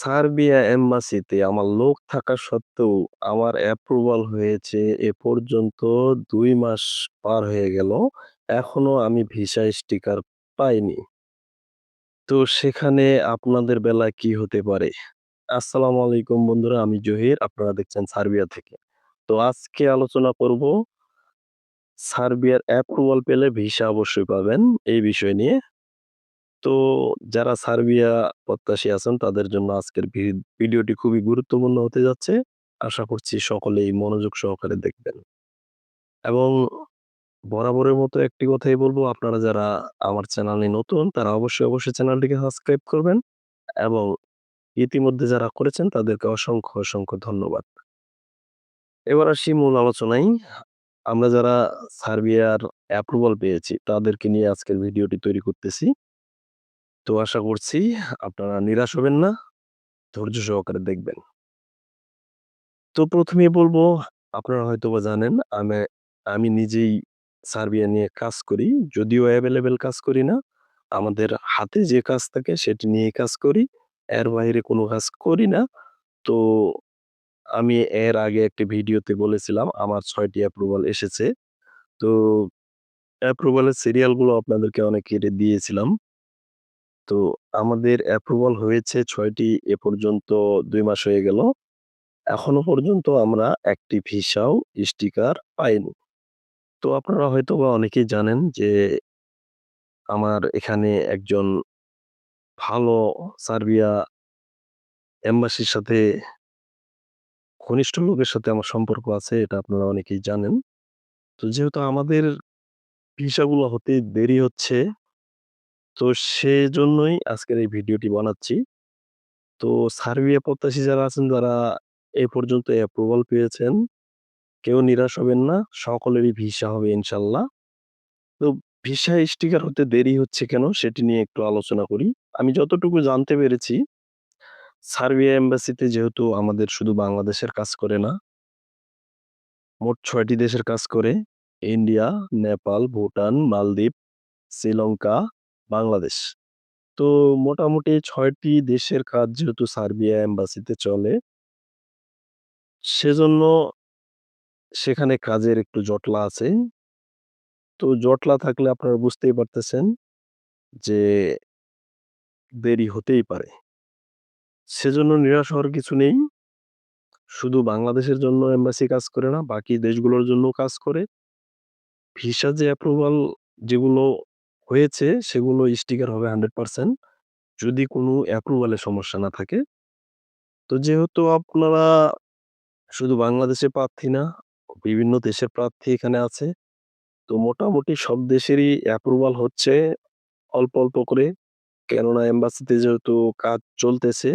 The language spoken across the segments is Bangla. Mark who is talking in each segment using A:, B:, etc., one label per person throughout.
A: সার্বিয়া এম্বাসিতে আমার লোক থাকা সত্ত্বেও আমার অ্যাপ্রুভাল হয়েছে এ পর্যন্ত ২ মাস পার হয়ে গেল। এখনও আমি ভিসা স্টিকার পাইনি। তো সেখানে আপনাদের বেলায় কি হতে পারে? আসসালামু আলাইকুম বন্ধুরা, আমি জহির। আপনারা দেখছেন সার্বিয়া থেকে। তো আজকে আলোচনা করব সার্বিয়ার অ্যাপ্রুভাল পেলে ভিসা অবশ্যই পাবেন এই বিষয় নিয়ে। তো যারা সার্বিয়া প্রত্যাশী আছেন তাদের জন্য আজকের ভিডিওটি খুবই গুরুত্বপূর্ণ হতে যাচ্ছে। আশা করছি সকলেই মনোযোগ সহকারে দেখবেন। এবং বরাবরের মতো একটি কথাই বলব, আপনারা যারা আমার চ্যানেলে নতুন তারা অবশ্যই, অবশ্যই চ্যানেলটিকে সাবস্ক্রাইব করবেন এবং ইতিমধ্যে যারা করেছেন তাদেরকে অসংখ্য, অসংখ্য ধন্যবাদ। এবার আসি মূল আলোচনায়। আমরা যারা সার্বিয়ার অ্যাপ্রুভাল পেয়েছি তাদেরকে নিয়ে আজকের ভিডিওটি তৈরি করতেছি। তো আশা করছি আপনারা নিরাশ হবেন না, ধৈর্য সহকারে দেখবেন। তো ১ম এই বলব, আপনারা হয়তোবা জানেন আমি আমি নিজেই সার্বিয়া নিয়ে কাজ করি। যদিও অ্যাভেলেবেল কাজ করি না। আমাদের হাতে যে কাজ থাকে সেটি নিয়ে কাজ করি। এর বাইরে কোনো কাজ করি না। তো আমি এর আগে একটি ভিডিওতে বলেছিলাম আমার ছয়টি অ্যাপ্রুভাল এসেছে। তো অ্যাপ্রুভালের সিরিয়ালগুলো আপনাদেরকে অনেক কেটে দিয়েছিলাম। তো আমাদের অ্যাপ্রুভাল হয়েছে ৬ টি এ পর্যন্ত ২ মাস হয়ে গেল। এখনও পর্যন্ত আমরা একটি ভিসাও স্টিকার পাইনি। তো আপনারা হয়তোবা অনেকেই জানেন যে আমার এখানে একজন ভালো সার্বিয়া এম্বাসির সাথে ঘনিষ্ঠ লোকের সাথে আমার সম্পর্ক আছে, এটা আপনারা অনেকেই জানেন। তো যেহেতু আমাদের ভিসাগুলো হতে দেরি হচ্ছে তো সেজন্যই আজকের এই ভিডিওটি বানাচ্ছি। তো সার্বিয়া প্রত্যাশী যারা আছেন যারা এ পর্যন্ত অ্যাপ্রুভাল পেয়েছেন, কেউ নিরাশ হবেন না। সকলেরই ভিসা হবে ইনশাল্লাহ। তো ভিসা স্টিকার হতে দেরি হচ্ছে কেন সেটি নিয়ে একটু আলোচনা করি। আমি যতটুকু জানতে পেরেছি, সার্বিয়া এম্বাসিতে যেহেতু আমাদের শুধু বাংলাদেশের কাজ করে না মোট ৬ টি দেশের কাজ করে। ইন্ডিয়া, নেপাল, ভুটান, মালদ্বীপ, শ্রীলঙ্কা, বাংলাদেশ। তো মোটামুটি ৬ টি দেশের কাজ যেহেতু সার্বিয়া এম্বাসিতে চলে সেজন্য সেখানে কাজের একটু জটলা আছে। তো জটলা থাকলে আপনারা বুঝতেই পারতেছেন যে দেরি হতেই পারে। সেজন্য নিরাশ হওয়ার কিছু নেই। শুধু বাংলাদেশের জন্য এম্বাসি কাজ করে না, বাকি দেশগুলোর জন্যও কাজ করে। ভিসা যে অ্যাপ্রুভাল যেগুলো হয়েছে সেগুলো স্টিকার হবে 100% যদি কোনো অ্যাপ্রুভালে সমস্যা না থাকে। তো যেহেতু আপনারা শুধু বাংলাদেশের প্রার্থী না, বিভিন্ন দেশের প্রার্থী এখানে আছে। তো মোটামুটি সব দেশেরই অ্যাপ্রুভাল হচ্ছে অল্প, অল্প করে। কেননা এম্বাসিতে যেহেতু কাজ চলতেছে,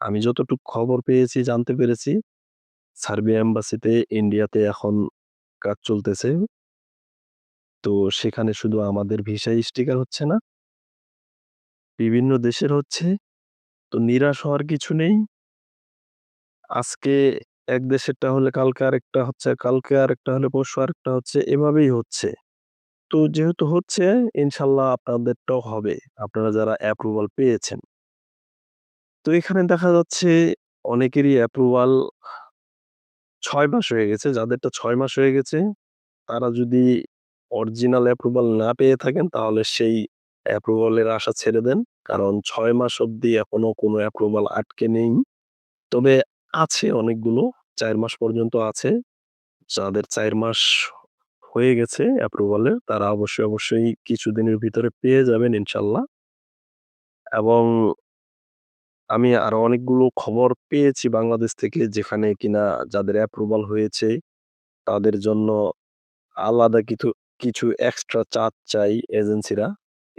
A: আমি যতটুকু খবর পেয়েছি, জানতে পেরেছি, সার্বিয়া এম্বাসিতে ইন্ডিয়াতে এখন কাজ চলতেছে। তো সেখানে শুধু আমাদের ভিসা স্টিকার হচ্ছে না বিভিন্ন দেশের হচ্ছে। তো নিরাশ হওয়ার কিছু নেই। আজকে এক দেশেরটা হলে কালকে আরেকটা হচ্ছে, কালকে আরেকটা হলে পরশু আরেকটা হচ্ছে, এভাবেই হচ্ছে। তো যেহেতু হচ্ছে ইনশাআল্লাহ আপনাদেরটাও হবে। আপনারা যারা অ্যাপ্রুভাল পেয়েছেন। তো এখানে দেখা যাচ্ছে অনেকেরই অ্যাপ্রুভাল ছয় মাস হয়ে গেছে। যাদেরটা ছয় মাস হয়ে গেছে তারা যদি অরিজিনাল অ্যাপ্রুভাল না পেয়ে থাকেন তাহলে সেই অ্যাপ্রুভালের আশা ছেড়ে দেন। কারণ ছয় মাস অবধি এখনও কোনো অ্যাপ্রুভাল আটকে নেই। তবে আছে অনেকগুলো চার মাস পর্যন্ত আছে। যাদের চার মাস হয়ে গেছে অ্যাপ্রুভালের তারা অবশ্যই, অবশ্যই কিছুদিনের ভিতরে পেয়ে যাবেন ইনশাল্লাহ এবং আমি আরও অনেকগুলো খবর পেয়েছি বাংলাদেশ থেকে যেখানে কিনা যাদের অ্যাপ্রুভাল হয়েছে তাদের জন্য আলাদা কিথু কিছু এক্সট্রা চার্জ চাই এজেন্সিরা।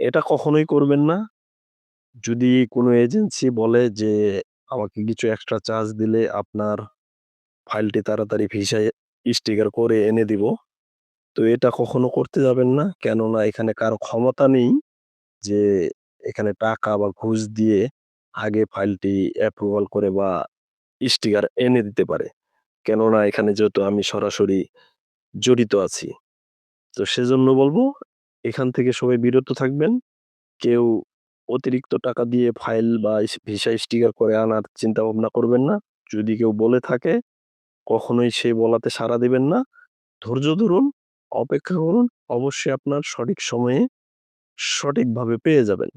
A: এটা কখনোই করবেন না। যদি কোনো এজেন্সি বলে যে, আমাকে কিছু এক্সট্রা চার্জ দিলে আপনার ফাইলটি তাড়াতাড়ি ভিসায় স্টিকার করে এনে দিব। তো এটা কখনো করতে যাবেন না। কেননা এখানে কারও ক্ষমতা নেই যে, এখানে টাকা বা ঘুষ দিয়ে আগে ফাইলটি অ্যাপ্রুভাল করে বা স্টিকার এনে দিতে পারে। কেননা এখানে যেহেতু আমি সরাসরি জড়িত আছি। তো সেজন্য বলব এখান থেকে সবাই বিরত থাকবেন। কেউ অতিরিক্ত টাকা দিয়ে ফাইল বা ভিসা স্টিকার করে আনার চিন্তা ভাবনা করবেন না। যদি কেউ বলে থাকে, কখনোই সেই বলাতে সাড়া দিবেন না। ধৈর্য ধরুন, অপেক্ষা করুন। অবশ্যই আপনার সঠিক সময়ে সঠিকভাবে পেয়ে যাবেন।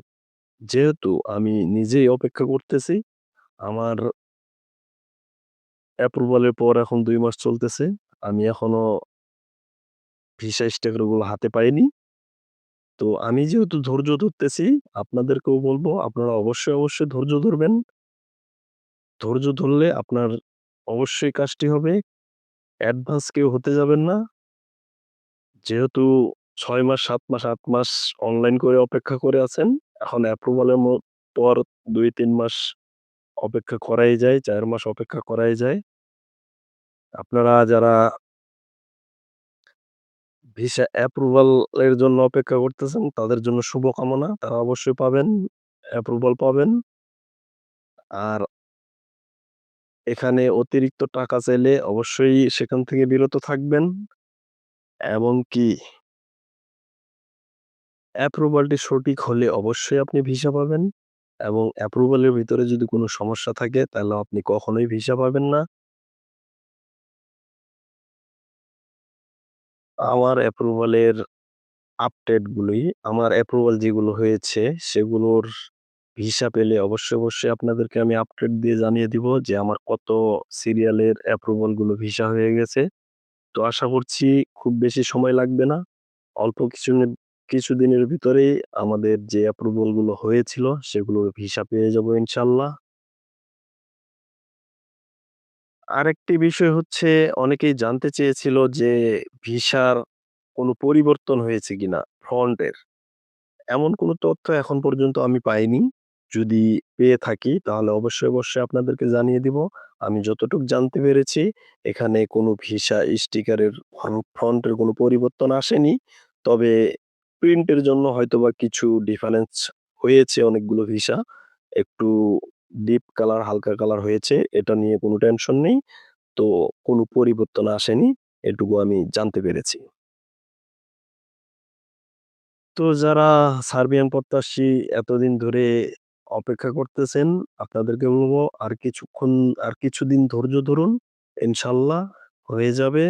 A: যেহেতু আমি নিজেই অপেক্ষা করতেছি, আমার অ্যাপ্রুভালের পর এখন ২ মাস চলতেছে। আমি এখনও ভিসা গুলো হাতে পাইনি। তো আমি যেহেতু ধৈর্য ধরতেছি, আপনাদেরকেও বলব আপনারা অবশ্যই, অবশ্যই ধৈর্য ধরবেন। ধৈর্য ধরলে আপনার অবশ্যই কাজটি হবে। অ্যাডভান্স কেউ হতে যাবেন না। যেহেতু ছয় মাস, সাত মাস, আট মাস অনলাইন করে অপেক্ষা করে আছেন, এখন অ্যাপ্রুভালের পর ২-৩ মাস অপেক্ষা করাই যায়, চার মাস অপেক্ষা করাই যায়। আপনারা যারা ভিসা অ্যাপ্রুভাল এর জন্য অপেক্ষা করতেছেন, তাদের জন্য শুভকামনা। তারা অবশ্যই পাবেন, অ্যাপ্রুভাল পাবেন। আর এখানে অতিরিক্ত টাকা চাইলে অবশ্যই সেখান থেকে বিরত থাকবেন। এবং কি অ্যাপ্রুভালটি সঠিক হলে অবশ্যই আপনি ভিসা পাবেন। এবং অ্যাপ্রুভালের ভিতরে যদি কোনো সমস্যা থাকে, তাহলে আপনি কখনোই ভিসা পাবেন না। আমার অ্যাপ্রুভাল এর আপডেট গুলি, আমার অ্যাপ্রুভাল যেগুলো হয়েছে, সেগুলোর ভিসা পেলে অবশ্যই, অবশ্যই আপনাদেরকে আমি আপডেট দিয়ে জানিয়ে দিব যে আমার কত সিরিয়ালের অ্যাপ্রুভালগুলো ভিসা হয়ে গেছে। তো আশা করছি খুব বেশি সময় লাগবে না। অল্প কিছু কিছুদিনের ভিতরেই আমাদের যে অ্যাপ্রুভালগুলো হয়েছিল, সেগুলোর ভিসা পেয়ে যাব ইনশাআল্লাহ। আরেকটি বিষয় হচ্ছে অনেকেই জানতে চেয়েছিল যে ভিসার কোনো পরিবর্তন হয়েছে কিনা ফ্রন্ট এর। এমন কোনো তথ্য এখন পর্যন্ত আমি পাইনি। যদি পেয়ে থাকি তাহলে অবশ্যই, অবশ্যই আপনাদেরকে জানিয়ে দিব। আমি যতটুক জানতে পেরেছি, এখানে কোনো ভিসা স্টিকারের ফ্রন ফ্রন্ট এর কোনো পরিবর্তন আসেনি। তবে প্রিন্টের জন্য হয়তোবা কিছু ডিফারেন্স হয়েছে অনেকগুলো ভিসা। একটু ডিপ কালার, হালকা কালার হয়েছে। এটা নিয়ে কোনো টেনশন নেই। তো কোনো পরিবর্তন আসেনি। এটুকু আমি জানতে পেরেছি। তো যারা সার্বিয়ান প্রত্যাশী এতদিন ধরে অপেক্ষা করতেছেন, আপনাদেরকে বলব আর কিছুক্ষণ আর কিছুদিন ধৈর্য ধরুন। ইনশাল্লাহ হয়ে যাবে।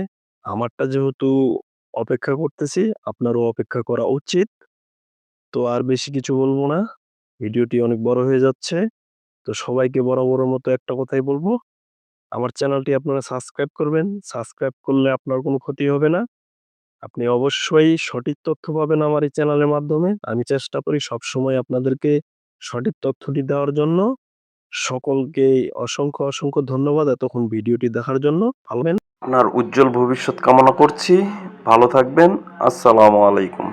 A: আমারটা যেহেতু অপেক্ষা করতেছি, আপনারও অপেক্ষা করা উচিত। তো আর বেশি কিছু বলব না। ভিডিওটি অনেক বড় হয়ে যাচ্ছে। তো সবাইকে বরাবরের মতো একটা কথাই বলব আমার চ্যানেলটি আপনারা সাবস্ক্রাইব করবেন। সাবস্ক্রাইব করলে আপনার কোনো ক্ষতি হবে না। আপনি অবশ্যই সঠিক তথ্য পাবেন আমার এই চ্যানেলের মাধ্যমে। আমি চেষ্টা করি সবসময় আপনাদেরকে সঠিক তথ্যটি দেওয়ার জন্য। সকলকে অসংখ্য, অসংখ্য ধন্যবাদ এতক্ষণ ভিডিওটি দেখার জন্য। ভালো আপনার উজ্জ্বল ভবিষ্যৎ কামনা করছি। ভালো থাকবেন। আসসালামু আলাইকুম।